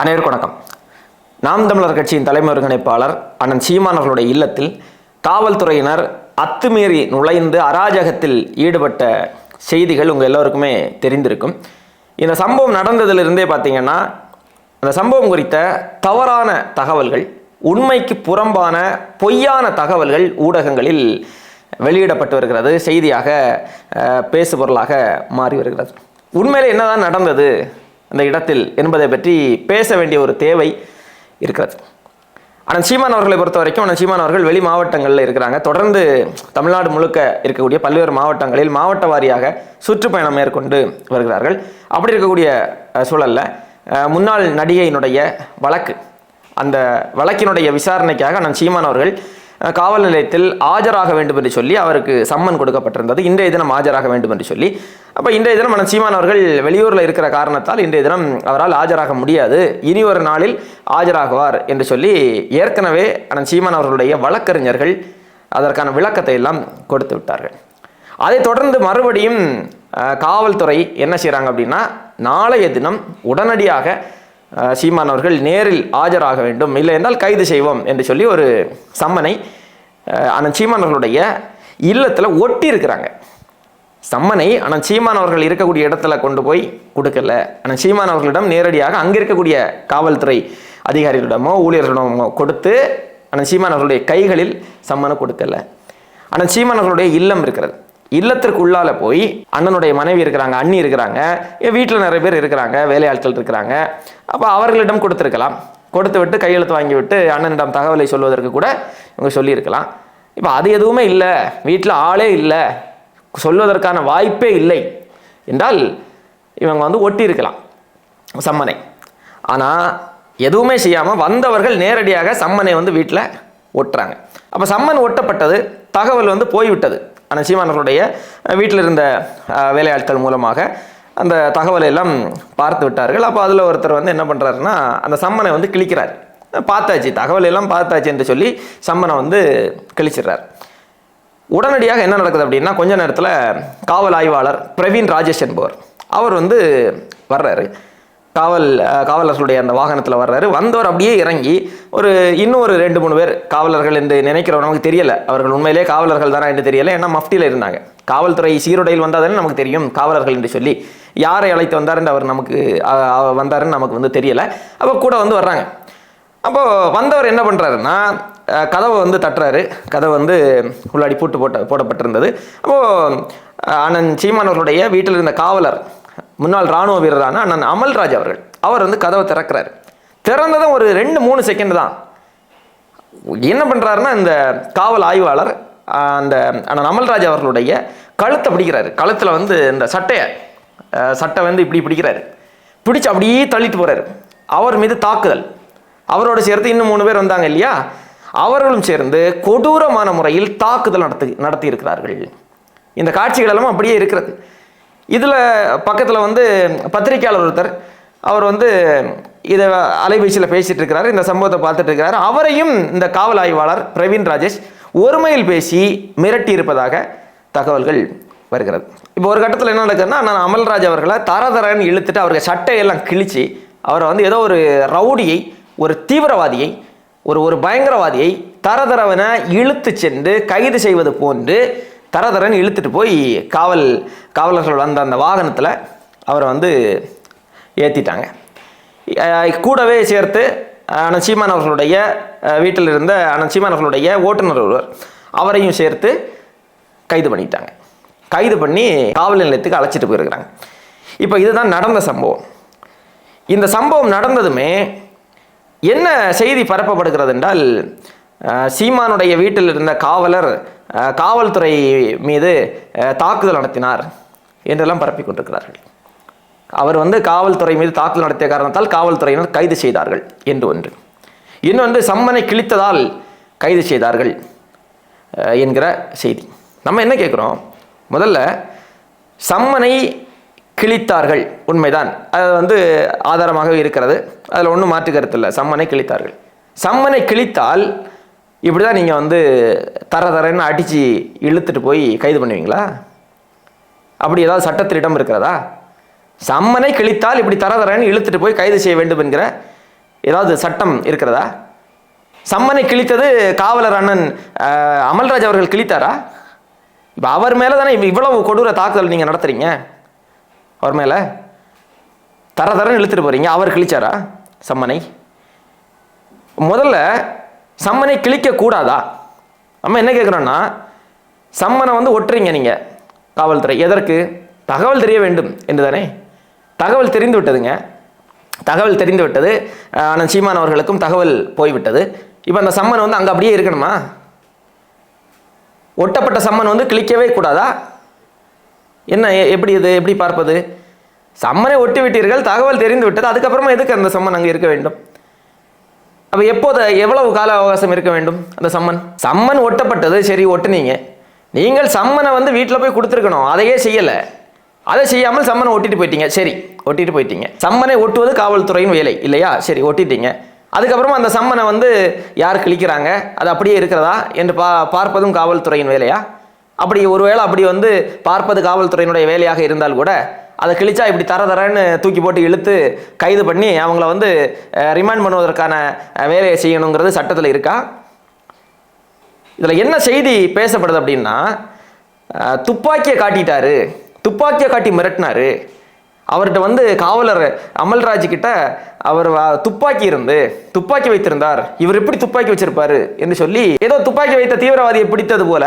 அனைவருக்கும் வணக்கம். நாம் தமிழர் கட்சியின் தலைமை ஒருங்கிணைப்பாளர் அண்ணன் சீமான் அவர்களுடைய இல்லத்தில் காவல்துறையினர் அத்துமீறி நுழைந்து அராஜகத்தில் ஈடுபட்ட செய்திகள் உங்கள் எல்லோருக்குமே தெரிந்திருக்கும். இந்த சம்பவம் நடந்ததிலிருந்தே பார்த்தீங்கன்னா அந்த சம்பவம் குறித்த தவறான தகவல்கள் உண்மைக்கு புறம்பான பொய்யான தகவல்கள் ஊடகங்களில் வெளியிடப்பட்டு வருகிறது. செய்தியாக பேசுபொருளாக மாறி வருகிறது. உண்மையில் என்னதான் நடந்தது? அந்த இடத்தில் என்பதை பற்றி பேச வேண்டிய ஒரு தேவை இருக்கிறது. ஆனால் சீமான் அவர்களை பொறுத்த வரைக்கும் ஆனால் சீமான் அவர்கள் வெளி மாவட்டங்களில் இருக்கிறாங்க. தொடர்ந்து தமிழ்நாடு முழுக்க இருக்கக்கூடிய பல்வேறு மாவட்டங்களில் மாவட்ட வாரியாக சுற்றுப்பயணம் மேற்கொண்டு வருகிறார்கள். அப்படி இருக்கக்கூடிய சூழலில் சூழல்ல முன்னாள் நடிகையினுடைய வழக்கு அந்த வழக்கினுடைய விசாரணைக்காக நான் சீமான் அவர்கள் காவல் நிலையத்தில் ஆஜராக வேண்டும் என்று சொல்லி அவருக்கு சம்மன் கொடுக்கப்பட்டிருந்தது. இன்றைய தினம் ஆஜராக வேண்டும் என்று சொல்லி. அப்போ இன்றைய தினம் மன சீமான் அவர்கள் வெளியூரில் இருக்கிற காரணத்தால் இன்றைய தினம் அவரால் ஆஜராக முடியாது. இனி ஒரு நாளில் ஆஜராகுவார் என்று சொல்லி ஏற்கனவே அண்ணன் சீமான் அவர்களுடைய வழக்கறிஞர்கள் அதற்கான விளக்கத்தை எல்லாம் கொடுத்து விட்டார்கள். அதைத் தொடர்ந்து மறுபடியும் காவல்துறை என்ன செய்கிறாங்க அப்படின்னா நாளைய தினம் உடனடியாக சீமான் அவர்கள் நேரில் ஆஜராக வேண்டும். இல்லை என்றால் கைது செய்வோம் என்று சொல்லி ஒரு சம்மனை அந்த அண்ணன் சீமான் அவர்களுடைய இல்லத்தில் ஒட்டி இருக்கிறாங்க. சம்மனை ஆனால் சீமான் அவர்கள் இருக்கக்கூடிய இடத்துல கொண்டு போய் கொடுக்கல. ஆனால் சீமான் அவர்களிடம் நேரடியாக அங்கே இருக்கக்கூடிய காவல்துறை அதிகாரிகளிடமோ ஊழியர்களிடமோ கொடுத்து ஆனால் சீமான் அவர்களுடைய கைகளில் சம்மனை கொடுக்கல. ஆனால் சீமான் அவர்களுடைய இல்லம் இருக்கிறது. இல்லத்திற்கு உள்ளால போய் அண்ணனுடைய மனைவி இருக்கிறாங்க அண்ணி இருக்கிறாங்க வீட்டில் நிறைய பேர் இருக்கிறாங்க வேலையாட்கள் இருக்கிறாங்க. அப்போ அவர்களிடம் கொடுத்துருக்கலாம். கொடுத்து விட்டு கையெழுத்து வாங்கி விட்டு அண்ணனிடம் தகவலை சொல்வதற்கு கூட இவங்க சொல்லியிருக்கலாம். இப்போ அது எதுவுமே இல்லை. வீட்டில் ஆளே இல்லை. சொல்வதற்கான வாய்ப்பே இல்லை என்றால் இவங்க வந்து ஒட்டியிருக்கலாம். சம்மனை. ஆனால் எதுவுமே செய்யாமல் வந்தவர்கள் நேரடியாக சம்மனை வந்து வீட்டில் ஒட்டுறாங்க. அப்போ சம்மன் ஒட்டப்பட்டது தகவல் வந்து போய்விட்டது. ஆனால் சீமானவர்களுடைய வீட்டில் இருந்த வேலையாட்கள் மூலமாக அந்த தகவலை எல்லாம் பார்த்து விட்டார்கள். அப்போ அதில் ஒருத்தர் வந்து என்ன பண்ணுறாருன்னா அந்த சம்மனை வந்து கிழிக்கிறார். பார்த்தாச்சு. தகவல் எல்லாம் பார்த்தாச்சு என்று சொல்லி சம்மனை வந்து கிழிச்சிடுறார். உடனடியாக என்ன நடக்குது அப்படின்னா கொஞ்ச நேரத்தில் காவல் ஆய்வாளர் பிரவீன் ராஜேஷ் என்பவர் அவர் வந்து வர்றாரு. காவல் காவலர்களுடைய அந்த வாகனத்தில் வர்றாரு. வந்தவர் அப்படியே இறங்கி ஒரு இன்னும் ஒரு ரெண்டு மூணு பேர் காவலர்கள் என்று நினைக்கிறவர் நமக்கு தெரியலை. அவர்கள் உண்மையிலே காவலர்கள் தானே என்று தெரியலை. ஏன்னா மஃப்டியில் இருந்தாங்க. காவல்துறை சீருடையில் வந்தாதானே நமக்கு தெரியும் காவலர்கள் என்று சொல்லி. யாரை அழைத்து வந்தாருன்னு அவர் நமக்கு வந்தாருன்னு நமக்கு வந்து தெரியலை. அப்போ கூட வந்து வர்றாங்க. அப்போது வந்தவர் என்ன பண்ணுறாருன்னா கதவை வந்து தட்டுறாரு. கதவை வந்து உள்ளாடி பூட்டு போட்ட போடப்பட்டிருந்தது. அப்போது அண்ணன் சீமானவர்களுடைய வீட்டில் இருந்த காவலர் முன்னாள் இராணுவ வீரரான அண்ணன் அமல்ராஜ் அவர்கள். அவர் வந்து கதவை திறக்கிறாரு. திறந்ததும் ஒரு ரெண்டு மூணு செகண்ட் தான். என்ன பண்ணுறாருன்னா இந்த காவல் ஆய்வாளர் அந்த அண்ணன் அமல்ராஜ் அவர்களுடைய கழுத்தை பிடிக்கிறாரு. கழுத்தில் வந்து இந்த சட்டையை சட்டை வந்து இப்படி பிடிக்கிறாரு. பிடிச்சு அப்படியே தள்ளிட்டு போறாரு. அவர் மீது தாக்குதல். அவரோட சேர்த்து இன்னும் மூணு பேர் வந்தாங்க இல்லையா? அவர்களும் சேர்ந்து கொடூரமான முறையில் தாக்குதல் நடத்தி நடத்தி இருக்கிறார்கள் இந்த காட்சிகள் எல்லாம் அப்படியே இருக்கிறது. இதில் பக்கத்தில் வந்து பத்திரிக்கையாளர் ஒருத்தர் அவர் வந்து இதை அலைபேசியில் பேசிகிட்டு இருக்கிறார் இந்த சம்பவத்தை பார்த்துட்டு இருக்கிறார் அவரையும் இந்த காவல் ஆய்வாளர் பிரவீன் ராஜேஷ் ஒருமையில் பேசி மிரட்டி இருப்பதாக தகவல்கள் வருகிறது. இப்போ ஒரு கட்டத்தில் என்ன நடக்குதுன்னா நான் அமல்ராஜ் அவர்களை தரதரன்னு இழுத்துட்டு அவருக்கு சட்டையெல்லாம் கிழிச்சு அவரை வந்து ஏதோ ஒரு ரவுடியை ஒரு தீவிரவாதியை ஒரு ஒரு பயங்கரவாதியை தரதரவனை இழுத்து சென்று கைது செய்வது போன்று தரதரன் இழுத்துட்டு போய் காவல் காவலர்கள் வந்த அந்த வாகனத்தில் அவரை வந்து ஏற்றிட்டாங்க கூடவே சேர்த்து அண்ணன் அவர்களுடைய வீட்டில் இருந்த அண்ணன் அவர்களுடைய ஓட்டுநர் ஒருவர் அவரையும் சேர்த்து கைது பண்ணிட்டாங்க. கைது பண்ணி காவல் நிலையத்துக்கு அழைச்சிட்டு போயிருக்கிறாங்க. இப்போ இதுதான் நடந்த சம்பவம். இந்த சம்பவம் நடந்ததுமே என்ன செய்தி பரப்பப்படுகிறது என்றால் சீமானுடைய வீட்டில் இருந்த காவலர் காவல்துறை மீது தாக்குதல் நடத்தினார் என்றெல்லாம் பரப்பி கொண்டிருக்கிறார்கள். அவர் வந்து காவல்துறை மீது தாக்குதல் நடத்திய காரணத்தால் காவல்துறையினர் கைது செய்தார்கள் என்று ஒன்று. இன்னொன்று சம்மனை கிழித்ததால் கைது செய்தார்கள் என்கிற செய்தி. நம்ம என்ன கேட்குறோம்? முதல்ல சம்மனை கிழித்தார்கள் உண்மைதான். அது வந்து ஆதாரமாக இருக்கிறது. அதில் ஒன்றும் மாற்று கருத்து இல்லை. சம்மனை கிழித்தார்கள். சம்மனை கிழித்தால் இப்படி தான் நீங்கள் வந்து தர தரன்னு அடித்து இழுத்துட்டு போய் கைது பண்ணுவீங்களா? அப்படி ஏதாவது சட்டத்தில் இடம் இருக்கிறதா? சம்மனை கிழித்தால் இப்படி தர தரன்னு இழுத்துட்டு போய் கைது செய்ய வேண்டும் என்கிற ஏதாவது சட்டம் இருக்கிறதா? சம்மனை கிழித்தது காவலர் அண்ணன் அமல்ராஜ் அவர்கள் கிழித்தாரா? இப்போ அவர் மேலே தானே இவ்வளவு கொடூர தாக்குதல் நீங்கள் நடத்துறீங்க? அவர் மேலே? தர தரன்னு இழுத்துட்டு போகிறீங்க அவர் கிழிச்சாரா சம்மனை? முதல்ல சம்மனை கிழிக்க கூடாதா நம்ம என்ன கேட்குறோன்னா சம்மனை வந்து ஒட்டுறீங்க நீங்கள் காவல்துறை. எதற்கு? தகவல் தெரிய வேண்டும் என்று தானே தகவல் தெரிந்து விட்டதுங்க. தகவல் தெரிந்து விட்டது. ஆனால் சீமான் அவர்களுக்கும் தகவல் போய்விட்டது. இப்போ அந்த சம்மன் வந்து அங்கே அப்படியே இருக்கணுமா? ஒட்டப்பட்ட சம்மன் வந்து கிளிக்கவே கூடாதா? என்ன எ- எப்படி இது? எப்படி பார்ப்பது? சம்மனை ஒட்டி விட்டீர்கள் தகவல் தெரிந்து விட்டது. அதுக்கப்புறமா எதுக்கு அந்த சம்மன் அங்கே இருக்க வேண்டும்? அப்போ எப்போது எவ்வளவு கால அவகாசம் இருக்க வேண்டும் அந்த சம்மன்? சம்மன் ஒட்டப்பட்டது சரி ஒட்டுனீங்க. நீங்கள் சம்மனை வந்து வீட்டில் போய் கொடுத்துருக்கணும் அதையே செய்யலை. அதை செய்யாமல் சம்மனை ஒட்டிட்டு போயிட்டீங்க. சரி ஒட்டிட்டு போயிட்டீங்க. சம்மனை ஒட்டுவது காவல்துறையின் வேலை இல்லையா? சரி ஒட்டிட்டீங்க. அதுக்கப்புறமா அந்த சம்மனை வந்து யார் கிழிக்கிறாங்க? அது அப்படியே இருக்கிறதா? என்று பா பார்ப்பதும் காவல்துறையின் வேலையா? அப்படி ஒருவேளை அப்படி வந்து பார்ப்பது காவல்துறையினுடைய வேலையாக இருந்தால் கூட அதை கிழிச்சா இப்படி தர தரன்னு தூக்கி போட்டு இழுத்து கைது பண்ணி அவங்கள வந்து ரிமாண்ட் பண்ணுவதற்கான வேலையை செய்யணுங்கிறது சட்டத்தில் இருக்கா? இதில் என்ன செய்தி பேசப்படுது அப்படின்னா துப்பாக்கியை காட்டிட்டாரு. துப்பாக்கியை காட்டி மிரட்டினாரு. அவர்கிட்ட வந்து காவலர் அமல்ராஜ் கிட்ட அவர் துப்பாக்கி இருந்து துப்பாக்கி வைத்திருந்தார். இவர் எப்படி துப்பாக்கி வச்சிருப்பாரு என்று சொல்லி ஏதோ துப்பாக்கி வைத்த தீவிரவாதியை பிடித்தது போல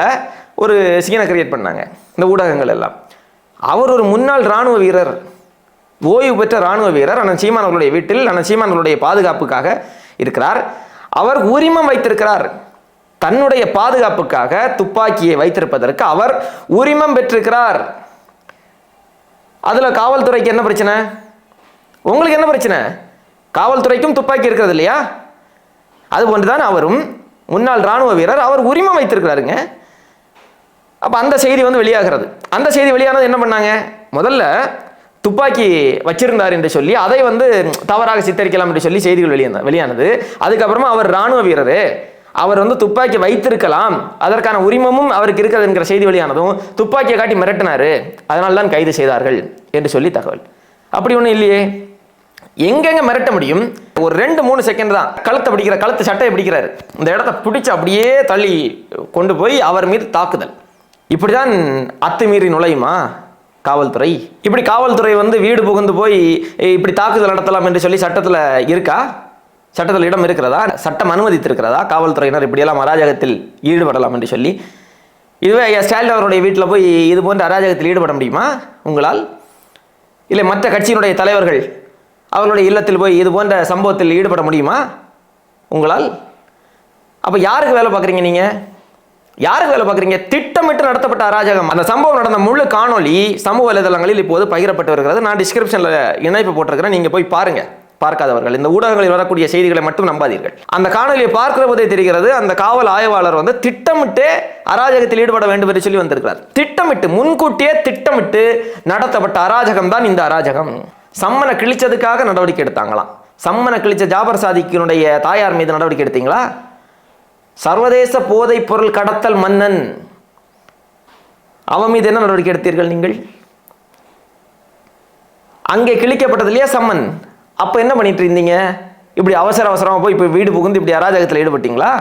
ஒரு சீனை கிரியேட் பண்ணாங்க. இந்த ஊடகங்கள் எல்லாம். அவர் ஒரு முன்னாள் ராணுவ வீரர். ஓய்வு பெற்ற ராணுவ வீரர் அண்ணன் சீமான் அவர்களுடைய வீட்டில் அண்ணன் சீமான் அவர்களுடைய பாதுகாப்புக்காக இருக்கிறார். அவர் உரிமம் வைத்திருக்கிறார். தன்னுடைய பாதுகாப்புக்காக துப்பாக்கியை வைத்திருப்பதற்கு அவர் உரிமம் பெற்றிருக்கிறார். அதில் காவல்துறைக்கு என்ன பிரச்சனை? உங்களுக்கு என்ன பிரச்சனை? காவல்துறைக்கும் துப்பாக்கி இருக்கிறது இல்லையா? அது போன்றுதான் அவரும் முன்னாள் ராணுவ வீரர் அவர் உரிமம் வைத்திருக்கிறாருங்க. அப்போ அந்த செய்தி வந்து வெளியாகிறது. அந்த செய்தி வெளியானது என்ன பண்ணாங்க? முதல்ல துப்பாக்கி வச்சிருந்தார் என்று சொல்லி அதை வந்து தவறாக சித்தரிக்கலாம் என்று சொல்லி செய்திகள் வெளியான வெளியானது. அதுக்கப்புறமா அவர் ராணுவ வீரர் அவர் வந்து துப்பாக்கி வைத்திருக்கலாம் அதற்கான உரிமமும் அவருக்கு இருக்கிறது என்கிற செய்தி வெளியானதும் துப்பாக்கியை காட்டி மிரட்டினாரு அதனால தான் கைது செய்தார்கள் என்று சொல்லி தகவல். அப்படி ஒன்றும் இல்லையே. எங்கெங்க மிரட்ட முடியும்? ஒரு ரெண்டு மூணு செகண்ட் தான். கழுத்தை பிடிக்கிற கழுத்து சட்டையை பிடிக்கிறாரு. இந்த இடத்த பிடிச்சி அப்படியே தள்ளி கொண்டு போய் அவர் மீது தாக்குதல். இப்படிதான் அத்துமீறி நுழையுமா? காவல்துறை. இப்படி காவல்துறை வந்து வீடு புகுந்து போய் இப்படி தாக்குதல் நடத்தலாம் என்று சொல்லி சட்டத்தில் இருக்கா? சட்டத்தில் இடம் இருக்கிறதா? சட்டம் அனுமதித்திருக்கிறதா? காவல்துறையினர் இப்படியெல்லாம் அராஜகத்தில் ஈடுபடலாம் என்று சொல்லி. இதுவே ஐயா ஸ்டாலின் அவருடைய வீட்டில் போய் இது போன்ற அராஜகத்தில் ஈடுபட முடியுமா? உங்களால்? இல்லை மற்ற கட்சியினுடைய தலைவர்கள் அவர்களுடைய இல்லத்தில் போய் இது போன்ற சம்பவத்தில் ஈடுபட முடியுமா? உங்களால்? அப்போ யாருக்கு வேலை பார்க்குறீங்க நீங்கள் யாருக்கு வேலை பார்க்குறீங்க? திட்டமிட்டு நடத்தப்பட்ட அராஜகம். அந்த சம்பவம் நடந்த முழு காணொலி சமூக வலைதளங்களில் இப்போது பகிரப்பட்டு வருகிறது. நான் டிஸ்கிரிப்ஷனில் இணைப்பு போட்டிருக்கிறேன். நீங்கள் போய் பாருங்கள் பார்க்காதவர்கள். இந்த ஊடகங்களில் வரக்கூடிய செய்திகளை மட்டும் நம்பாதீர்கள். அந்த காணொலியை பார்க்கிற போதே தெரிகிறது அந்த காவல் ஆய்வாளர் வந்து திட்டமிட்டே அராஜகத்தில் ஈடுபட வேண்டும் என்று சொல்லி வந்திருக்கிறார். திட்டமிட்டு முன்கூட்டியே திட்டமிட்டு நடத்தப்பட்ட அராஜகம் தான் இந்த அராஜகம். சம்மனை கிழிச்சதுக்காக நடவடிக்கை எடுத்தாங்களாம். சம்மனை கிழிச்ச ஜாபர் சாதிக்கினுடைய தாயார் மீது நடவடிக்கை எடுத்தீங்களா? சர்வதேச போதைப் பொருள் கடத்தல் மன்னன். அவன் மீது என்ன நடவடிக்கை எடுத்தீர்கள் நீங்கள்? அங்கே கிழிக்கப்பட்டது இல்லையா சம்மன்? அப்போ என்ன பண்ணிட்டு இருந்தீங்க? இப்படி அவசர அவசரமாக போய் இப்போ வீடு புகுந்து இப்படி அராஜகத்தில் ஈடுபட்டீங்களா?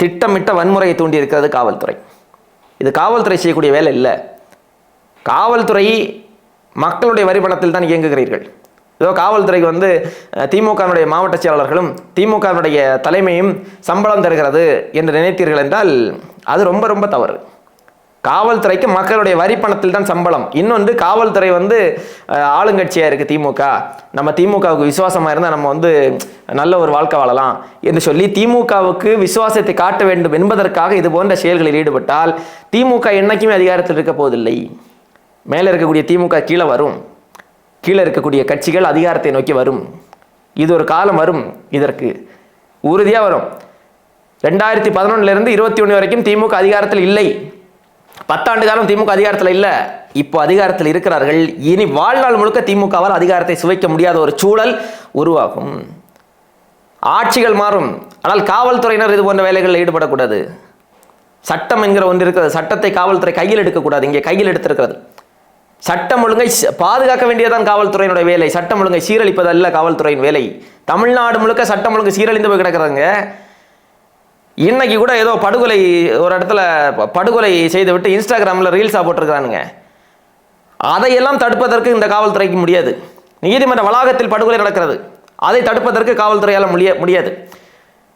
திட்டமிட்ட வன்முறையை தூண்டி இருக்கிறது காவல்துறை. இது காவல்துறை செய்யக்கூடிய வேலை இல்லை. காவல்துறை மக்களுடைய வரிபணத்தில் தான் இயங்குகிறீர்கள். ஏதோ காவல்துறைக்கு வந்து திமுகவினுடைய மாவட்ட செயலாளர்களும் திமுகவினுடைய தலைமையும் சம்பளம் தருகிறது என்று நினைத்தீர்கள் என்றால் அது ரொம்ப ரொம்ப தவறு. காவல்துறைக்கு மக்களுடைய வரி பணத்தில் தான் சம்பளம். இன்னொன்று காவல்துறை வந்து ஆளுங்கட்சியாக இருக்குது திமுக. நம்ம திமுகவுக்கு விசுவாசமாக இருந்தால் நம்ம வந்து நல்ல ஒரு வாழ்க்கை வாழலாம் என்று சொல்லி திமுகவுக்கு விசுவாசத்தை காட்ட வேண்டும் என்பதற்காக இது போன்ற செயல்களில் ஈடுபட்டால் திமுக என்னைக்குமே அதிகாரத்தில் இருக்க போவதில்லை. மேலே இருக்கக்கூடிய திமுக கீழே வரும். கீழே இருக்கக்கூடிய கட்சிகள் அதிகாரத்தை நோக்கி வரும். இது ஒரு காலம் வரும் இதற்கு. உறுதியாக வரும். ரெண்டாயிரத்தி பதினொன்னுலேருந்து இருபத்தி ஒன்று வரைக்கும் திமுக அதிகாரத்தில் இல்லை. பத்தாண்டு காலம் திமுக அதிகாரத்தில் இல்லை. இப்போ அதிகாரத்தில் இருக்கிறார்கள். இனி வாழ்நாள் முழுக்க திமுகவால் அதிகாரத்தை சுவைக்க முடியாத ஒரு சூழல் உருவாகும். ஆட்சிகள் மாறும். ஆனால் காவல்துறையினர் இது போன்ற வேலைகளில் ஈடுபடக்கூடாது. சட்டம் என்கிற ஒன்று இருக்கிறது. சட்டத்தை காவல்துறை கையில் எடுக்கக்கூடாது. இங்கே கையில் எடுத்திருக்கிறது. சட்டம் ஒழுங்கை பாதுகாக்க வேண்டியதான் காவல்துறையினுடைய வேலை. சட்டம் ஒழுங்கை சீரழிப்பது அல்ல காவல்துறையின் வேலை. தமிழ்நாடு முழுக்க சட்டம் ஒழுங்கு சீரழிந்து போய் கிடக்குறாங்க. இன்னைக்கு கூட ஏதோ படுகொலை ஒரு இடத்துல ப- படுகொலை செய்துவிட்டு இன்ஸ்டாகிராமில் ரீல்ஸாக போட்டிருக்கிறானுங்க. அதையெல்லாம் தடுப்பதற்கு இந்த காவல்துறைக்கு முடியாது. நீதிமன்ற வளாகத்தில் படுகொலை நடக்கிறது. அதை தடுப்பதற்கு காவல்துறையால் முடிய முடியாது.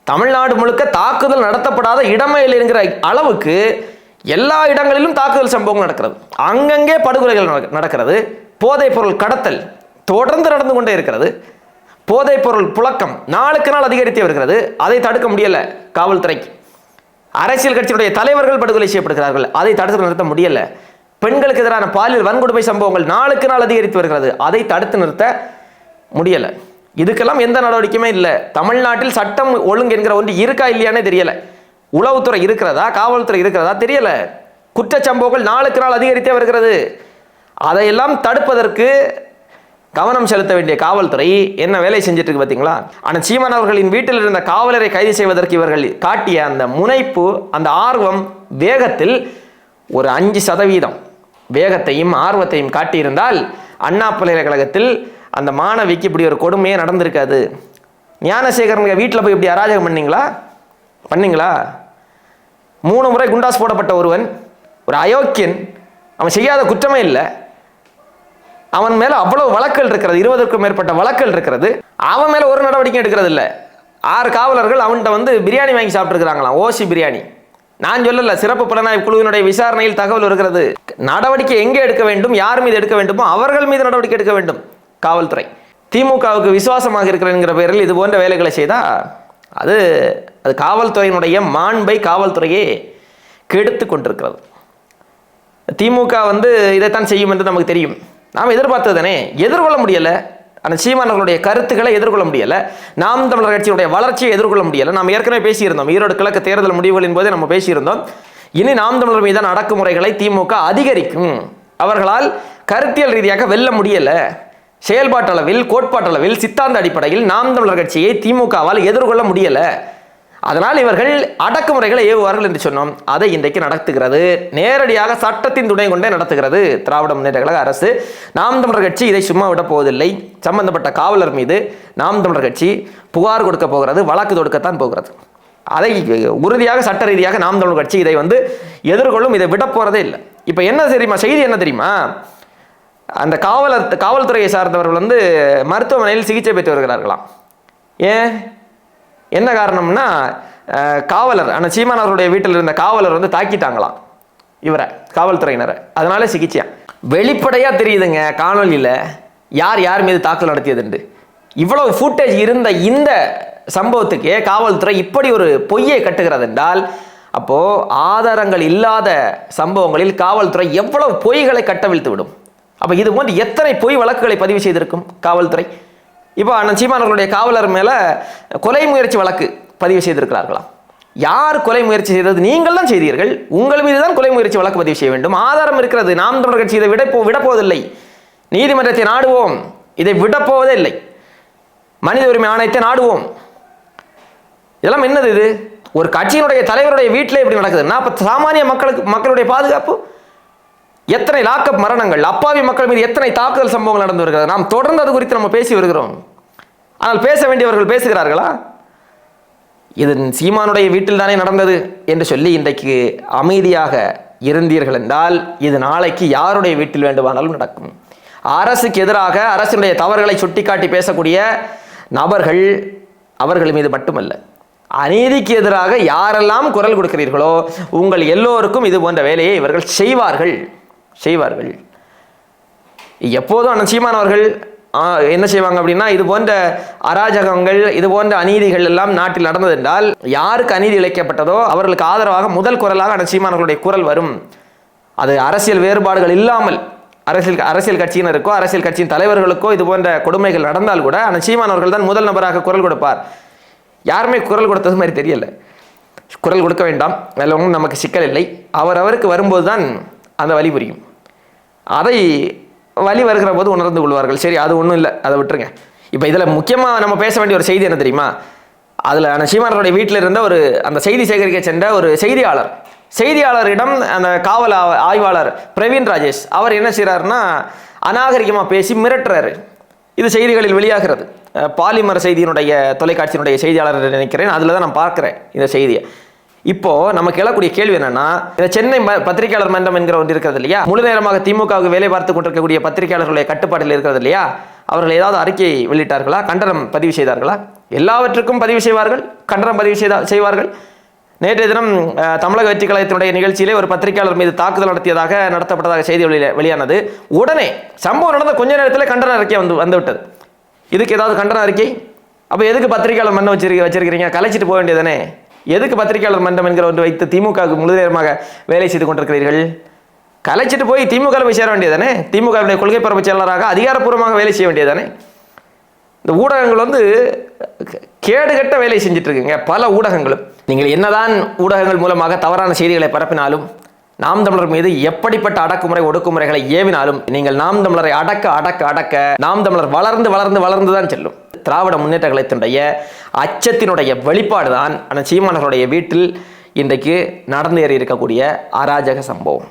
தமிழ்நாடு முழுக்க தாக்குதல் நடத்தப்படாத இடமையில் இருக்கிற அளவுக்கு எல்லா இடங்களிலும் தாக்குதல் சம்பவங்கள் நடக்கிறது. அங்கங்கே படுகொலைகள் நடக்க- நடக்கிறது. போதைப் பொருள் கடத்தல் தொடர்ந்து நடந்து கொண்டே இருக்கிறது. போதைப் பொருள் புழக்கம் நாளுக்கு நாள் அதிகரித்து வருகிறது. அதை தடுக்க முடியலை காவல்துறைக்கு. அரசியல் கட்சியினுடைய தலைவர்கள் படுகொலை செய்யப்படுகிறார்கள். அதை தடுத்து நிறுத்த முடியல. பெண்களுக்கு எதிரான பாலியல் வன்கொடுமை சம்பவங்கள் நாளுக்கு நாள் அதிகரித்து வருகிறது. அதை தடுத்து நிறுத்த முடியல. இதுக்கெல்லாம் எந்த நடவடிக்கையுமே இல்லை. தமிழ்நாட்டில் சட்டம் ஒழுங்கு என்கிற ஒன்று இருக்கா இல்லையானே தெரியலை. உளவுத்துறை இருக்கிறதா? காவல்துறை இருக்கிறதா? தெரியல. குற்றச்சம்பவங்கள் நாளுக்கு நாள் அதிகரித்தே வருகிறது. அதையெல்லாம் தடுப்பதற்கு கவனம் செலுத்த வேண்டிய காவல்துறை என்ன வேலை செஞ்சுட்டு இருக்கு பார்த்தீங்களா? ஆனால் சீமான் அவர்களின் வீட்டில் இருந்த காவலரை கைது செய்வதற்கு இவர்கள் காட்டிய அந்த முனைப்பு அந்த ஆர்வம் வேகத்தில் ஒரு அஞ்சு சதவீதம் வேகத்தையும் ஆர்வத்தையும் காட்டியிருந்தால் அண்ணா பல்கலைக்கழகத்தில் அந்த மாணவிக்கு இப்படி ஒரு கொடுமையே நடந்திருக்காது. ஞானசேகரன் வீட்டில் போய் இப்படி அராஜகம் பண்ணீங்களா? பண்ணீங்களா? மூணு முறை குண்டாஸ் போடப்பட்ட ஒருவன் ஒரு அயோக்கியன் அவன் செய்யாத குற்றமே இல்லை. அவன் மேலே அவ்வளவு வழக்குகள் இருக்கிறது இருபதுக்கும் மேற்பட்ட வழக்குகள் இருக்கிறது. அவன் மேலே ஒரு நடவடிக்கை எடுக்கிறது இல்லை. ஆறு காவலர்கள் அவன்கிட்ட வந்து பிரியாணி வாங்கி சாப்பிட்டுருக்காங்களாம் ஓசி பிரியாணி. நான் சொல்லல சிறப்பு புலனாய்வு குழுவினுடைய விசாரணையில் தகவல் இருக்கிறது. நடவடிக்கை எங்கே எடுக்க வேண்டும் யார் மீது எடுக்க வேண்டுமோ அவர்கள் மீது நடவடிக்கை எடுக்க வேண்டும் காவல்துறை. திமுகவுக்கு விசுவாசமாக இருக்கிறேங்கிற பேரில் இது போன்ற வேலைகளை செய்தால் அது அது காவல்துறையினுடைய மாண்பை காவல்துறையே கெடுத்து கொண்டிருக்கிறது. திமுக வந்து இதைத்தான் செய்யும் என்று நமக்கு தெரியும். நாம் எதிர்பார்த்தது தானே? எதிர்கொள்ள முடியலை. அந்த சீமானவர்களுடைய கருத்துக்களை எதிர்கொள்ள முடியலை. நாம் தமிழர் கட்சியுடைய வளர்ச்சியை எதிர்கொள்ள முடியலை. நாம் ஏற்கனவே பேசியிருந்தோம். ஈரோடு கிழக்கு தேர்தல் முடிவுகளின் போதே நம்ம பேசியிருந்தோம். இனி நாம் தமிழர் மீதான அடக்குமுறைகளை திமுக அதிகரிக்கும். அவர்களால் கருத்தியல் ரீதியாக வெல்ல முடியல. செயல்பாட்டளவில் கோட்பாட்டளவில் சித்தாந்த அடிப்படையில் நாம் தமிழர் கட்சியை திமுகவால் எதிர்கொள்ள முடியல. அதனால் இவர்கள் அடக்குமுறைகளை ஏவுவார்கள் என்று சொன்னோம். அதை இன்றைக்கு நடத்துகிறது. நேரடியாக சட்டத்தின் துணை கொண்டே நடத்துகிறது. திராவிட முன்னேற்ற கழக அரசு. நாம் தமிழர் கட்சி இதை சும்மா விட போவதில்லை. சம்பந்தப்பட்ட காவலர் மீது நாம் தமிழர் கட்சி புகார் கொடுக்க போகிறது. வழக்கு தொடுக்கத்தான் போகிறது. அதை உறுதியாக சட்ட ரீதியாக நாம் தமிழர் கட்சி இதை வந்து எதிர்கொள்ளும். இதை விட போகிறதே இல்லை. இப்போ என்ன தெரியுமா? செய்தி என்ன தெரியுமா? அந்த காவலர் காவல்துறையை சார்ந்தவர்கள் வந்து மருத்துவமனையில் சிகிச்சை பெற்று வருகிறார்களாம். ஏன்? என்ன காரணம்னா காவலர் ஆனால் சீமான் அவருடைய வீட்டில் இருந்த காவலர் வந்து தாக்கிட்டாங்களாம் இவரை காவல்துறையினரை. அதனால சிகிச்சையா? வெளிப்படையாக தெரியுதுங்க காணொலியில் யார் யார் மீது தாக்குதல் நடத்தியதுண்டு. இவ்வளவு ஃபுட்டேஜ் இருந்த இந்த சம்பவத்துக்கே காவல்துறை இப்படி ஒரு பொய்யை கட்டுகிறது என்றால் அப்போது ஆதாரங்கள் இல்லாத சம்பவங்களில் காவல்துறை எவ்வளவு பொய்களை கட்டவிழ்த்து விடும் அப்போ இது போன்று எத்தனை பொய் வழக்குகளை பதிவு செய்திருக்கும் காவல்துறை? இப்போ அண்ணன் சீமானவர்களுடைய காவலர் மேலே கொலை முயற்சி வழக்கு பதிவு செய்திருக்கிறார்களாம். யார் கொலை முயற்சி செய்தது? நீங்கள் தான் செய்தீர்கள். உங்கள் மீது தான் கொலை முயற்சி வழக்கு பதிவு செய்ய வேண்டும். ஆதாரம் இருக்கிறது. நாம் தமிழர் கட்சி இதை விடப்போ விடப்போவதில்லை. நீதிமன்றத்தை நாடுவோம். இதை விடப்போவதே இல்லை. மனித உரிமை ஆணையத்தை நாடுவோம். இதெல்லாம் என்னது இது? ஒரு கட்சியினுடைய தலைவருடைய வீட்டிலே இப்படி நடக்குதுன்னா இப்போ சாமானிய மக்களுக்கு மக்களுடைய பாதுகாப்பு? எத்தனை லாக்கப் மரணங்கள்? அப்பாவி மக்கள் மீது எத்தனை தாக்குதல் சம்பவங்கள் நடந்து வருகிறது? நாம் தொடர்ந்து அது குறித்து நம்ம பேசி வருகிறோம். ஆனால் பேச வேண்டியவர்கள் பேசுகிறார்களா? இது சீமானுடைய வீட்டில் தானே நடந்தது என்று சொல்லி இன்றைக்கு அமைதியாக இருந்தீர்கள் என்றால் இது நாளைக்கு யாருடைய வீட்டில் வேண்டுமானாலும் நடக்கும். அரசுக்கு எதிராக அரசினுடைய தவறுகளை சுட்டிக்காட்டி பேசக்கூடிய நபர்கள் அவர்கள் மீது மட்டுமல்ல. அநீதிக்கு எதிராக யாரெல்லாம் குரல் கொடுக்கிறீர்களோ உங்கள் எல்லோருக்கும் இது போன்ற வேலையை இவர்கள் செய்வார்கள். செய்வார்கள். எப்போதும் அண்ணன் சீமானவர்கள் என்ன செய்வாங்க அப்படின்னா இது போன்ற அராஜகங்கள் இது போன்ற அநீதிகள் எல்லாம் நாட்டில் நடந்தது என்றால் யாருக்கு அநீதி இழைக்கப்பட்டதோ அவர்களுக்கு ஆதரவாக முதல் குரலாக அண்ணன் சீமான் குரல் வரும். அது அரசியல் வேறுபாடுகள் இல்லாமல் அரசியல் அரசியல் கட்சியினருக்கோ அரசியல் கட்சியின் தலைவர்களுக்கோ இது போன்ற கொடுமைகள் நடந்தால் கூட அண்ணன் சீமானவர்கள் தான் முதல் நபராக குரல் கொடுப்பார். யாருமே குரல் கொடுத்தது மாதிரி தெரியல. குரல் கொடுக்க வேண்டாம். அதில் ஒன்றும் நமக்கு சிக்கல் இல்லை. அவர் அவருக்கு வரும்போது தான் அந்த வழி புரியும். அதை வழி வருகிற போது உணர்ந்து கொள்வார்கள். சரி அது ஒன்றும் இல்லை. அதை விட்டுருங்க. இப்போ இதில் முக்கியமாக நம்ம பேச வேண்டிய ஒரு செய்தி என்ன தெரியுமா? அதில் சீமானருடைய வீட்டில் இருந்த ஒரு அந்த செய்தி சேகரிக்க சென்ற ஒரு செய்தியாளர். செய்தியாளரிடம் அந்த காவல் ஆ- ஆய்வாளர் பிரவீன் ராஜேஷ் அவர் என்ன செய்கிறாருன்னா அநாகரிகமாக பேசி மிரட்டுறாரு. இது செய்திகளில் வெளியாகிறது. பாலிமர் செய்தியினுடைய தொலைக்காட்சியினுடைய செய்தியாளர் நினைக்கிறேன். அதில் தான் நான் பார்க்குறேன் இந்த செய்தியை. இப்போ நமக்கு எழக்கூடிய கேள்வி என்னன்னா இந்த சென்னை ம- பத்திரிகையாளர் மன்றம் என்கிற ஒன்று இருக்கிறது இல்லையா? முழு நேரமாக திமுகவுக்கு வேலை பார்த்து கொண்டிருக்கக்கூடிய பத்திரிகையாளர்களுடைய கட்டுப்பாட்டில் இருக்கிறது இல்லையா? அவர்கள் ஏதாவது அறிக்கை வெளியிட்டார்களா? கண்டனம் பதிவு செய்தார்களா? எல்லாவற்றுக்கும் பதிவு செய்வார்கள் கண்டனம் பதிவு செய்தா செய்வார்கள். நேற்றைய தினம் தமிழக வெற்றி கழகத்தினுடைய நிகழ்ச்சியிலே ஒரு பத்திரிகையாளர் மீது தாக்குதல் நடத்தியதாக நடத்தப்பட்டதாக செய்தி வெளியில வெளியானது. உடனே சம்பவம் நடந்த கொஞ்ச நேரத்தில் கண்டன அறிக்கை வந்து வந்துவிட்டது. இதுக்கு ஏதாவது கண்டன அறிக்கை? அப்போ எதுக்கு பத்திரிகையாளர் மண்ணை வச்சிருக்க வச்சிருக்கிறீங்க? கலைச்சிட்டு போக வேண்டியதானே எதுக்கு பத்திரிகையாளர் மன்றம் என்கிற ஒன்று வைத்து திமுகவுக்கு முழு நேரமாக வேலை செய்து கொண்டிருக்கிறீர்கள்? கலைச்சிட்டு போய் திமுக போய் சேர வேண்டியதானே திமுகவுடைய கொள்கை பரப்பு செயலாளராக அதிகாரப்பூர்வமாக வேலை செய்ய வேண்டியதானே இந்த ஊடகங்கள் வந்து கேடுகட்ட வேலை செஞ்சுட்டு இருக்குங்க பல ஊடகங்களும். நீங்கள் என்னதான் ஊடகங்கள் மூலமாக தவறான செய்திகளை பரப்பினாலும் நாம் தமிழர் மீது எப்படிப்பட்ட அடக்குமுறை ஒடுக்குமுறைகளை ஏவினாலும் நீங்கள் நாம் தமிழரை அடக்க அடக்க அடக்க நாம் தமிழர் வளர்ந்து வளர்ந்து வளர்ந்து தான் செல்லும். திராவிட முன்னேற்ற கழகத்தினுடைய அச்சத்தினுடைய வெளிப்பாடு தான் அந்த சீமானவர்களுடைய வீட்டில் இன்றைக்கு நடந்து ஏறி இருக்கக்கூடிய அராஜக சம்பவம்.